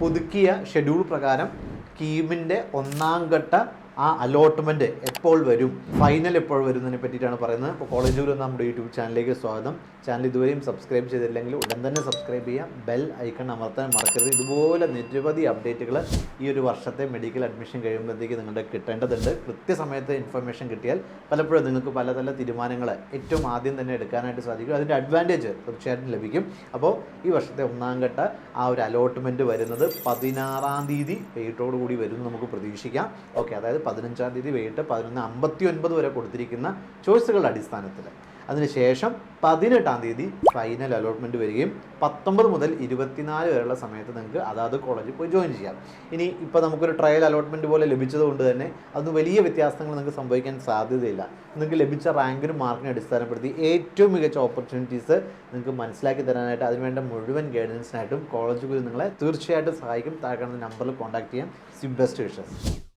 പുതുക്കിയ ഷെഡ്യൂൾ പ്രകാരം കീമിന്റെ ഒന്നാം ഘട്ട ആ അലോട്ട്മെന്റ് എപ്പോൾ വരും? ഫൈനൽ എപ്പോൾ വരുന്നതിനെ പറ്റിയിട്ടാണ് പറയുന്നത്. അപ്പോൾ കോളേജ് ഗുരു നമ്മുടെ യൂട്യൂബ് ചാനലിലേക്ക് സ്വാഗതം. ചാനൽ ഇതുവരെയും സബ്സ്ക്രൈബ് ചെയ്തില്ലെങ്കിൽ ഉടൻ തന്നെ സബ്സ്ക്രൈബ് ചെയ്യാം ബെൽ ഐക്കൺ അമർത്താൻ മറക്കരുത്. ഇതുപോലെ നിരവധി അപ്ഡേറ്റുകൾ ഈ ഒരു വർഷത്തെ മെഡിക്കൽ അഡ്മിഷൻ കഴിയുമ്പോഴത്തേക്ക് നിങ്ങളുടെ കിട്ടേണ്ടതുണ്ട്. കൃത്യസമയത്ത് ഇൻഫർമേഷൻ കിട്ടിയാൽ പലപ്പോഴും നിങ്ങൾക്ക് പല പല തീരുമാനങ്ങൾ ഏറ്റവും ആദ്യം തന്നെ എടുക്കാനായിട്ട് സാധിക്കും. അതിന്റെ അഡ്വാന്റേജ് തീർച്ചയായിട്ടും ലഭിക്കും. അപ്പോൾ ഈ വർഷത്തെ ഒന്നാം ഘട്ട ആ ഒരു അലോട്ട്മെന്റ് വരുന്നത് പതിനാറാം തീയതി വെയിറ്റോട് കൂടി വരും നമുക്ക് പ്രതീക്ഷിക്കാം. ഓക്കെ അതായത് പതിനഞ്ചാം തീയതി വൈകിട്ട് പതിനൊന്ന് അമ്പത്തി ഒൻപത് വരെ കൊടുത്തിരിക്കുന്ന ചോയ്സുകളുടെ അടിസ്ഥാനത്തിൽ. അതിനുശേഷം പതിനെട്ടാം തീയതി ഫൈനൽ അലോട്ട്മെന്റ് വരികയും പത്തൊമ്പത് മുതൽ ഇരുപത്തിനാല് വരെയുള്ള സമയത്ത് നിങ്ങൾക്ക് അതാത് കോളേജിൽ പോയി ജോയിൻ ചെയ്യാം. ഇനി ഇപ്പോൾ നമുക്കൊരു ട്രയൽ അലോട്ട്മെന്റ് പോലെ ലഭിച്ചതുകൊണ്ട് തന്നെ അതൊന്നും വലിയ വ്യത്യാസങ്ങൾ നിങ്ങൾക്ക് സംഭവിക്കാൻ സാധ്യതയില്ല. നിങ്ങൾക്ക് ലഭിച്ച റാങ്കിനും മാർക്കിനെ അടിസ്ഥാനപ്പെടുത്തി ഏറ്റവും മികച്ച ഓപ്പർച്യൂണിറ്റീസ് നിങ്ങൾക്ക് മനസ്സിലാക്കി തരാനായിട്ട് അതിനുവേണ്ട മുഴുവൻ ഗൈഡൻസിനായിട്ടും കോളേജ് ഗുരു നിങ്ങളെ തീർച്ചയായിട്ടും സഹായിക്കും. താഴെ കാണുന്ന നമ്പറിൽ കോൺടാക്ട് ചെയ്യാം. C best wishes